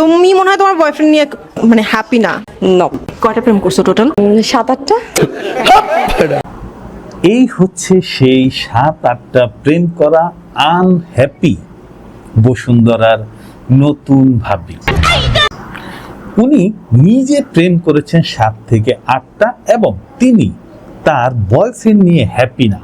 তুমি মনে হয় তোমার বয়ফ্রেন্ড নিয়ে মানে হ্যাপি না? নো কয়টা প্রেম করছ টোটাল সাত আটটা এই হচ্ছে সেই সাত আটটা প্রেম করা আনহ্যাপি বসুন্ধরার নতুন ভাবি। উনি নিজে প্রেম করেছেন সাত থেকে আটটা এবং তিনি তার বয়ফ্রেন্ড নিয়ে হ্যাপি না।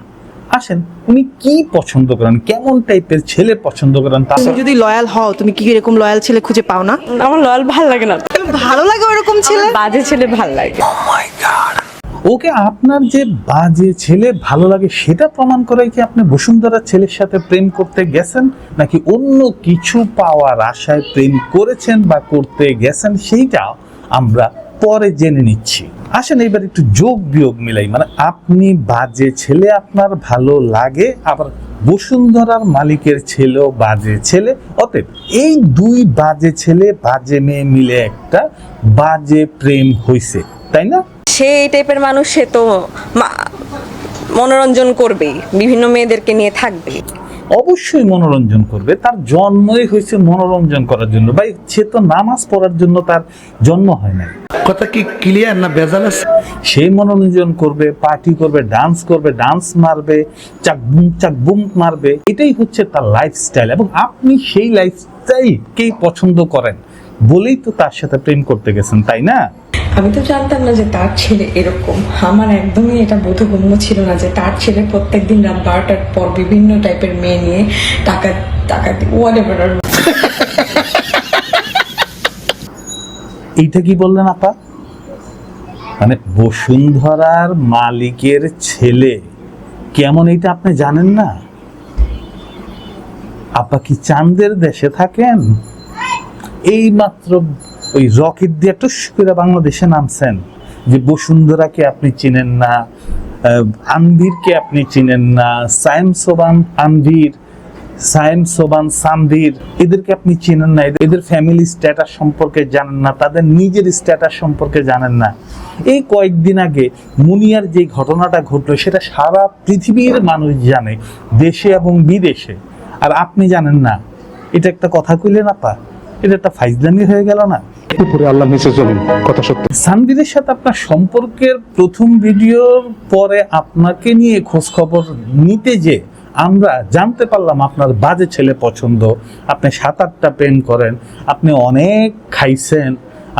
আসেন। উনি কি পছন্দ করেন? কেমন টাইপের ছেলে পছন্দ করেন? তা তুমি যদি লয়াল হও তুমি কি এরকম লয়াল ছেলে খুঁজে পাও না? আমার লয়াল ভালো লাগে না। ভালো লাগে ওরকম ছেলে? বাজে ছেলে ভালো লাগে। ওকে আপনার যে বাজে ছেলে ভালো লাগে সেটা প্রমাণ করে কি আপনি বসুন্ধরা ছেলের সাথে প্রেম করতে গেছেন? নাকি অন্য কিছু পাওয়ার আশায় প্রেম করেছেন বা করতে গেছেন? সেইটা আমরা পরে জেনে নিচ্ছি। আসেন এবার একটু যোগ বিয়োগ মিলাই। মানে আপনি বাজে ছেলে আপনার ভালো লাগে, আবার বসুন্ধরার মালিকের ছেলেও বাজে ছেলে। অতএব এই দুই বাজে ছেলে, বাজে মেয়ে মিলে একটা বাজে প্রেম হইছে, তাই না? সে এই টাইপের মানুষ, সে তো মনোরঞ্জন করবেই। বিভিন্ন মেয়েদেরকে নিয়ে থাকবে অবশ্যই মনোরঞ্জন করবে। তার জন্মই হয়েছে মনোরঞ্জন করার জন্য। বা সে তো নামাজ পড়ার জন্য তার জন্ম হয় না কথা কি ক্লিয়ার না বেজাল আছে? সে মনোরঞ্জন করবে পার্টি করবে ডান্স করবে ডান্স মারবে চাক বুম চাক বুম মারবে। এটাই হচ্ছে তার লাইফস্টাইল এবং আপনি সেই লাইফস্টাইলকেই পছন্দ করেন। বলেই তো তার সাথে প্রেম করতে গেছেন তাই না? আমি তো জানতাম না যে তার ছেলে এরকম। আমার একদমই এটা বোধগম্য ছিল না যে তার ছেলে প্রত্যেকদিন রাত বারোটার পর বিভিন্ন টাইপের মেয়ে নিয়ে টাকা টাকা ওয়াট এভার এইটা কি বললেন আপা? মানে বসুন্ধরার মালিকের ছেলে। কেমন এটা আপনি জানেন না? আপা কি চাঁদের দেশে থাকেন? এই মাত্র ওই রকেট দিয়ে টুস করে বাংলাদেশে নামছেন যে বসুন্ধরাকে আপনি চিনেন না আহ, আনভীরকে আপনি চিনেন না সায়েম সোবান আনভীর সায়েম সোবান সানভীর এদেরকে আপনি চিনেন না এদের ফ্যামিলি স্ট্যাটাস সম্পর্কে জানেন না তাদের নিজের স্ট্যাটাস সম্পর্কে জানেন না। এই কয়েকদিন আগে মুনিয়ার যে ঘটনাটা ঘটলো সেটা সারা পৃথিবীর মানুষ জানে দেশে এবং বিদেশে। আর আপনি জানেন না এটা একটা কথা কইলেন আপা? এটা একটা ফাইজলামি হয়ে গেল না? উপরে আল্লাহ নিচে চলুন কথা সত্য। সানবীরের সাথে আপনার সম্পর্কের প্রথম ভিডিওর পরে আপনাকে নিয়ে খোঁজ খবর নিতে যে আমরা জানতে পারলাম আপনার বাজে ছেলে পছন্দ। আপনি সাত আটটা প্রেম করেন আপনি অনেক খাইছেন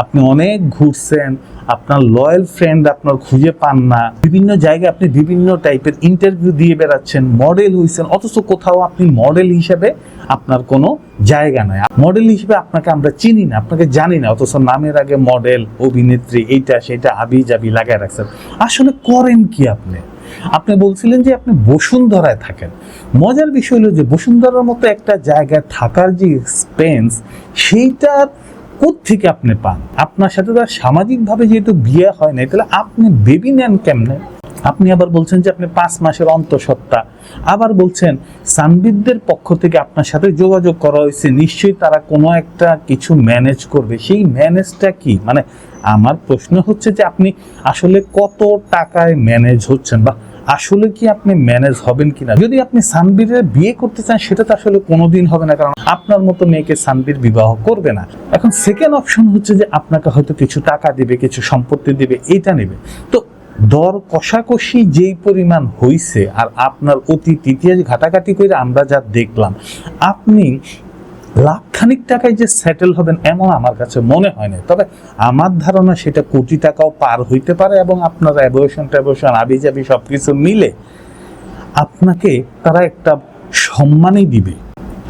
আপনি অনেক ঘুরছেন, আপনার লয়াল ফ্রেন্ড আপনার খুঁজে পান না, বিভিন্ন জায়গায় আপনি বিভিন্ন টাইপের ইন্টারভিউ দিয়ে বেড়াচ্ছেন মডেল হইছেন, অথচ কোথাও আপনি মডেল হিসেবে আপনার কোনো জায়গা নাই। মডেল হিসেবে আপনাকে আমরা চিনি না, আপনাকে জানি না, অথচ নামের আগে মডেল অভিনেত্রী, এইটা, সেটা, হাবি জাবি লাগায় রাখছেন। আসলে করেন কি আপনি? আপনি বলছিলেন যে আপনি বসুন্ধরায় থাকেন। মজার বিষয় হলো যে বসুন্ধরার মতো একটা জায়গায় থাকার যে এক্সপেন্স সেইটার থেকে আপনি পান? আপনার সাথে তার সামাজিকভাবে যেহেতু বিয়ে হয় নাই, তাহলে আপনি বেবি নেন কেমনে? আপনি আবার বলছেন যে আপনি পাঁচ মাসের অন্তঃসত্ত্বা। আবার বলছেন, সানবিদদের পক্ষ থেকে আপনার সাথে যোগাযোগ করা হয়েছে, নিশ্চয়ই তারা কোনো একটা কিছু ম্যানেজ করবে। সেই ম্যানেজটা কি? মানে আমার প্রশ্ন হচ্ছে যে আপনি আসলে কত টাকায় ম্যানেজ হচ্ছেন বা আসলে কি আপনি ম্যানেজ হবেন কিনা? যদি আপনি সানবীরের বিয়ে করতে চান, সেটা তো আসলে কোনোদিন হবে না, কারণ আপনার মতো মেয়েকে সানবীর বিবাহ করবে না। এখন সেকেন্ড অপশন হচ্ছে যে আপনাকে হয়তো কিছু টাকা দিবে, কিছু সম্পত্তি দিবে, এটা নেবে। তো দর কষাকষি যেই পরিমাণ হইছে, আর আপনার অতীত ইতিহাস ঘাটাঘাটি করে আমরা যা দেখলাম, আপনি লাখখানিক টাকায় যে সেটেল হবেন এমন আমার কাছে মনে হয় না তবে আমার ধারণা সেটা কোটি টাকাও পার হইতে পারে এবং আপনার অ্যাবোশন ট্যাবোশন আবিজাবি সব কিছু মিলে আপনাকে তারা একটা সম্মানই দিবে।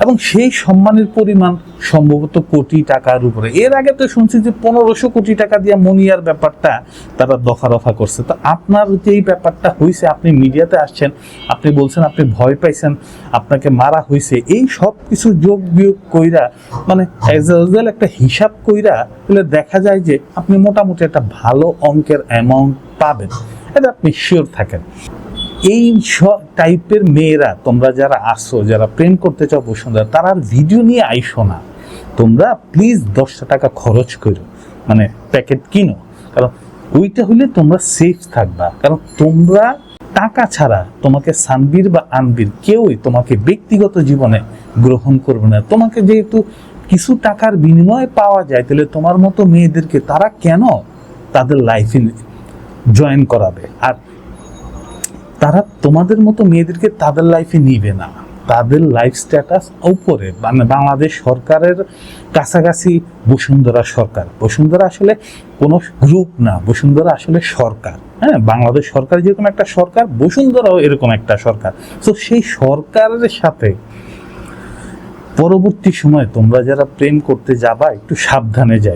এবং সেই সম্মানের পরিমাণ সম্ভবত কোটি টাকার উপরে। এর আগে তো শুনছি যে পনেরোশো কোটি টাকা দিয়ে মনিয়ার ব্যাপারটা তারা দফা করছে। তো আপনার যে এই ব্যাপারটা হয়েছে আপনি মিডিয়াতে আসছেন, আপনি বলছেন আপনি ভয় পাইছেন, আপনাকে মারা হয়েছে এই সব কিছু যোগ বিয়োগ কইরা মানে একটা হিসাব কইরা তাহলে দেখা যায় যে আপনি মোটামুটি একটা ভালো অঙ্কের অ্যামাউন্ট পাবেন। এটা আপনি শিওর থাকেন। এই সব টাইপের মেয়েরা, তোমরা যারা আসো, যারা প্রেম করতে চাও বসুন্ধরা, তারা ভিডিও নিয়ে আইসো না। তোমরা প্লিজ দশটা টাকা খরচ করো। মানে প্যাকেট কিনো। কারণ ওইটা হলে তোমরা সেফ থাকবা। কারণ তোমরা টাকা ছাড়া তোমাকে সানবীর বা আনবীর কেউই তোমাকে ব্যক্তিগত জীবনে গ্রহণ করবে না। তোমাকে যেহেতু কিছু টাকার বিনিময়ে পাওয়া যায়, তাহলে তোমার মতো মেয়েদেরকে তারা কেন তাদের লাইফে জয়েন করাবে? আর তারা তোমাদের মতো মেয়েদেরকে তাদের লাইফে নিবে না। তাদের লাইফ স্ট্যাটাস উপরে। মানে বাংলাদেশ সরকারের কাছাকাছি বসুন্ধরা সরকার। বসুন্ধরা আসলে কোনো গ্রুপ না। বসুন্ধরা আসলে সরকার। হ্যাঁ বাংলাদেশ সরকার যেরকম একটা সরকার, বসুন্ধরাও এরকম একটা সরকার। তো সেই সরকারের সাথে পরবর্তী সময় তোমরা যারা প্রেম করতে যাবা, একটু সাবধানে যাও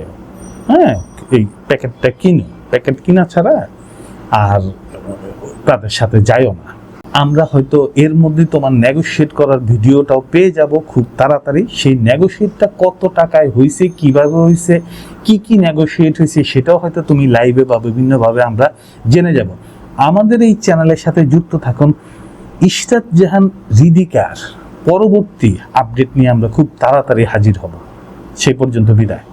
হ্যাঁ এই প্যাকেটটা কিনো। প্যাকেট কিনা ছাড়া আর তাদের সাথে যাইও না। আমরা হয়তো এর মধ্যে তোমার নেগোশিয়েট করার ভিডিওটাও পেয়ে যাব খুব তাড়াতাড়ি। সেই নেগোশিয়েটটা কত টাকায় হয়েছে কীভাবে হয়েছে কি কি নেগোশিয়েট হয়েছে সেটাও হয়তো তুমি লাইভে বা বিভিন্নভাবে আমরা জেনে যাব। আমাদের এই চ্যানেলের সাথে যুক্ত থাকুন ইশরাত জাহান রিদিকার। পরবর্তী আপডেট নিয়ে আমরা খুব তাড়াতাড়ি হাজির হব। সেই পর্যন্ত বিদায়।